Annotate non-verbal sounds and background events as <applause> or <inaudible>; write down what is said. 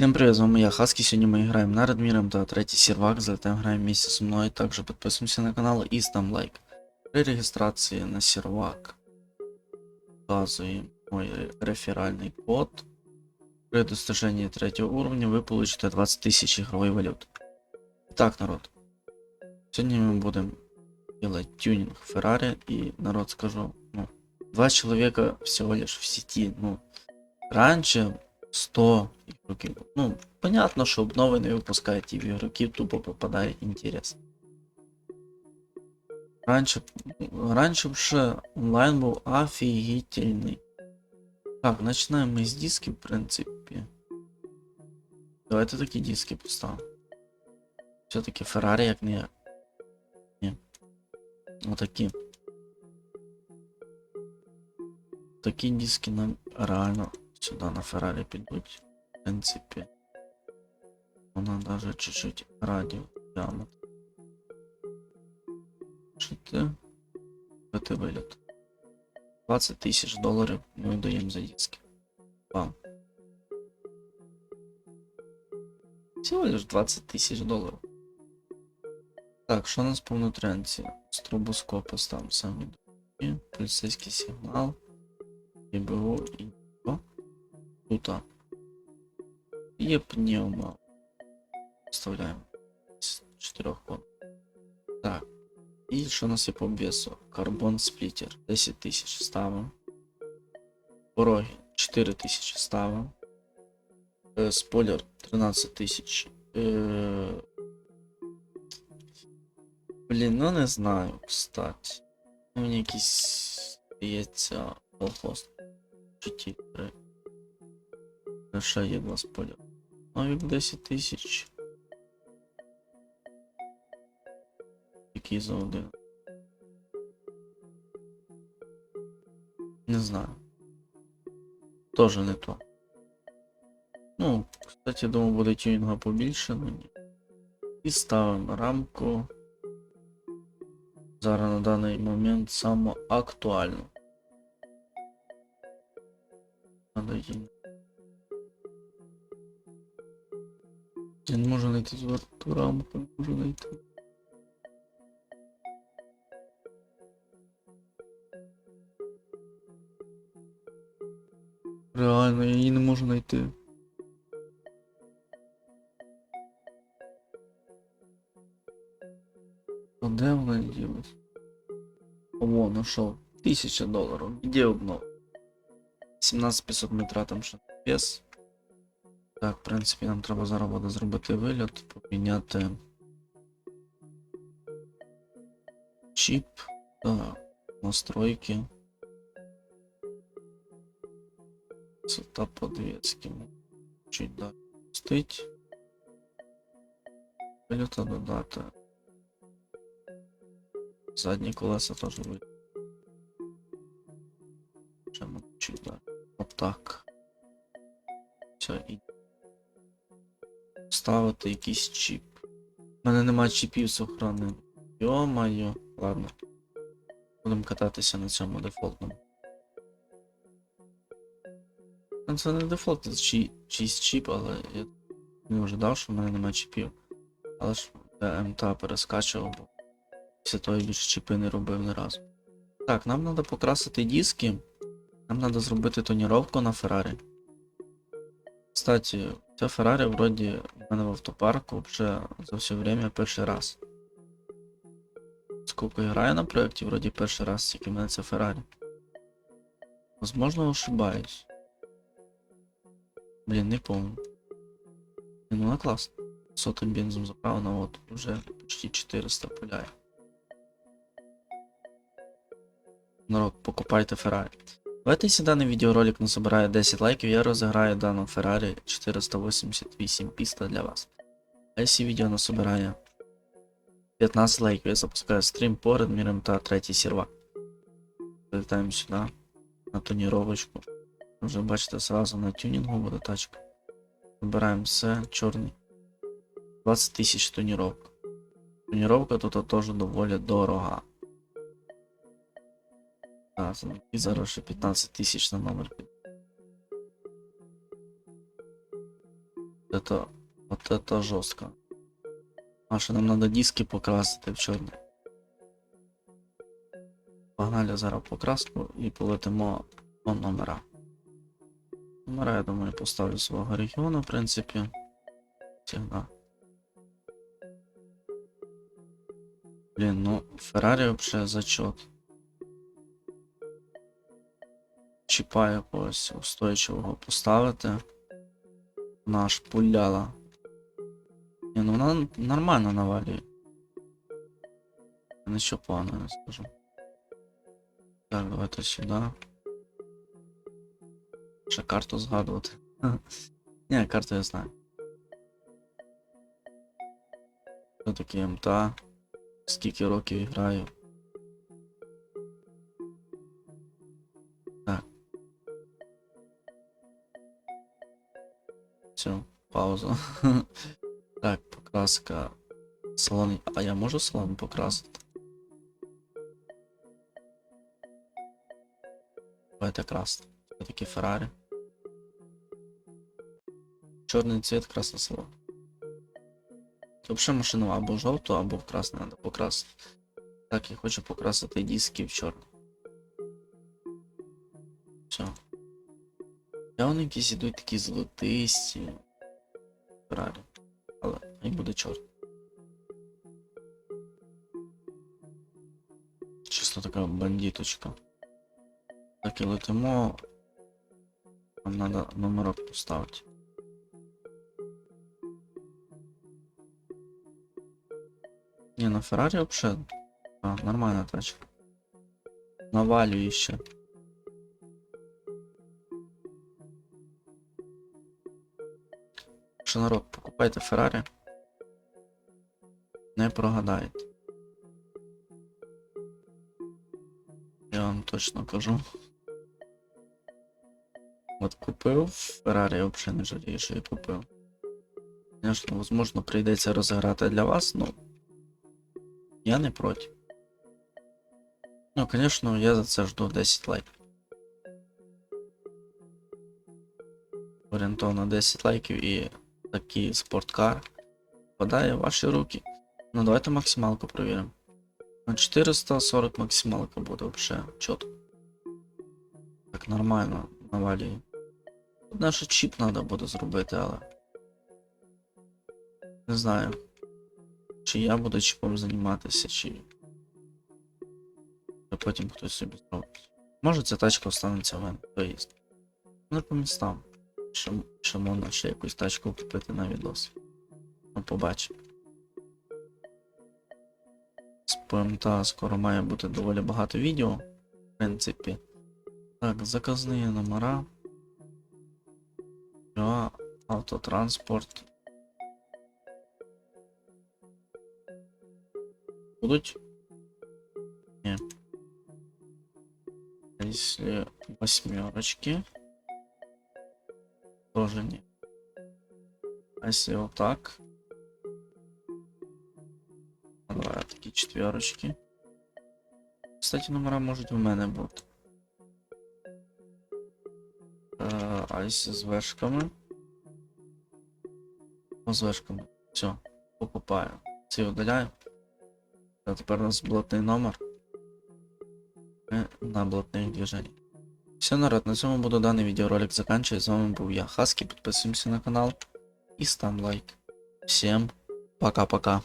Всем привет, с вами я, Хаски. Сегодня мы играем на Радмиром, да, третий сервак, залетаем, играем вместе со мной. Также подписываемся на канал и ставим лайк. При регистрации на сервак указываем мой ре- реферальный код. При достижении третьего уровня вы получите 20 тысяч игровой валюты. Итак, народ. Сегодня мы будем делать тюнинг Феррари и, народ, скажу, ну, два человека всего лишь в сети, ну, раньше 100 игроків. Ну, понятно, що обнови не випускають і в ігроків тупо попадає інтерес. Раньше, раньше вже онлайн був офігітельний. Так, починаємо ми з диски, в принципі. Давайте такі диски поставимо. Все-таки Феррарі як не як. Ні. Отакі. Такі диски нам реально сюди на Феррарі підуть. В принципі. Вона даже чуть-чуть радіо диаметр. Що ти? Виліт. 20 тисяч доларів ми даємо за диски. Вам. Всего лишь 20 тисяч доларів. Так, що у нас по внутрянці? Стробоскопи там самі поліцейський сигнал, ІБУ і Тут. а. Є пневма. Вставляємо з чотирьох кон. Так. І що у нас є по обвесу? Карбон сплітер 10 тисяч ставимо. Пороги 4 тисячі ставимо. Е, спойлер 13 тисяч. Е... Блін, ну не знаю, кстати. Мені якийсь здається колхоз. 3. Ще є два спойлер. Новік 10 тисяч. Який за один? Не знаю. Тоже не то. Ну, кстати, думаю, буде тюнінга побільше, но ні. І ставимо рамку. Зараз на даний момент саме актуальну. Надо її. Я не можу знайти ту, ту рамку, не можу знайти. Реально, я її не можу знайти. А де вона ділась? О, нашов. Тисяча доларів. Де обнов? 17500 ми тратимо ще на вес. Так, в принципі, нам треба зараз буде зробити виліт, поміняти чіп, так, настройки. Висота подвески. Чуть далі пустить. Виліта додати. Задні колеса теж. Ще ми чуть далі. Отак. Все, і ставити якийсь чіп. У мене немає чіпів з охорони. Йо-моє. Ладно. Будемо кататися на цьому дефолтному. Це не дефолт, чий, чийсь чіп, але я не ожидав, що в мене немає чіпів. Але ж я МТА перескачував, бо після того я більше чіпи не робив ні разу. Так, нам треба покрасити диски. Нам треба зробити тоніровку на Феррарі. Кстати, ця Феррарі вроді мене в автопарку вже за все время перший раз. Скільки я граю на проєкті, вроді перший раз, тільки в мене це Феррарі. Возможно, ошибаюсь. Блін, не помню. Ну вона класна. Сотим бензом заправлена, от вже почти 400 пуляє. Народ, покупайте Феррарі. Давайте, якщо даний відеоролик насобирає 10 лайків, я розіграю дану Феррарі 488 піста для вас. А якщо відео насобирає 15 лайків, я запускаю стрім по Радмірам та третій сервак. Залітаємо сюди, на тоніровочку. Вже бачите, сразу на тюнінгу буде тачка. Вибираємо все, чорний. 20 тисяч тоніровка. Тоніровка тут теж доволі дорога. Так, і зараз ще 15 тисяч на номер. Это, вот это жестко. А нам надо диски покрасити в чорний. Погнали зараз покраску і полетимо по номера. Номера, я думаю, поставлю свого регіону, в принципі. Всегда. Блін, ну, Феррарі вообще зачет. Чіпа якогось устойчивого поставити. Наш пуляла. Ні, ну вона нормально навалює. Нічого поганого не скажу. Так, давайте сюди. Ще карту згадувати. <laughs> Ні, карту я знаю. Що таке МТА? Скільки років граю? Все, пауза. <laughs> Так, покраска. Салон. А я можу салон покрасити? Давайте красти. Це такі Феррарі. Чорний цвіт, красний салон. Взагалі машину або жовту, або в красний треба покрасити. Так, я хочу покрасити диски в чорний. Я вони якісь ідуть такі золотисті. Феррарі. Але і буде чорт. Чисто така бандиточка. Так і летимо. Нам треба номерок поставити. Не, на Феррарі вообще. А, нормальна тачка. Навалює ще. Що народ, покупайте Феррарі. Не прогадаєте. Я вам точно кажу. От купив Феррарі, я взагалі не жалію, що я купив. Звісно, возможно, прийдеться розіграти для вас, ну. Я не проти. Ну, звісно, я за це жду 10 лайків. Орієнтовно 10 лайків і такий спорткар впадає в ваші руки. Ну давайте максималку перевіримо. На 440 максималка буде вообще чітко. Так нормально навалює. Тут наш чіп треба буде зробити, але. Не знаю. Чи я буду чіпом займатися, чи. Потім хтось собі зробить. Може ця тачка останеться в мене, то є. Не по містам. Що можна ще якусь тачку купити на відос. Ну, побачимо. З ПМТ скоро має бути доволі багато відео. В принципі. Так, заказні номера. Автотранспорт. Будуть? Ні. Если восьмерочки. Тоже не. А если вот так? Давай такі четверочки. Кстати, номера можуть в мене бути. Е, А если з вешками? Ну, з вешками. Все, покупаю. Ці удаляю. А тепер у нас блатний номер. Ми на блатних движеннях. Все, народ, на цьому буду даний відеоролик заканчивать. З вами був я, Хаски. Підписуємося на канал і став лайк. Всім пока-пока.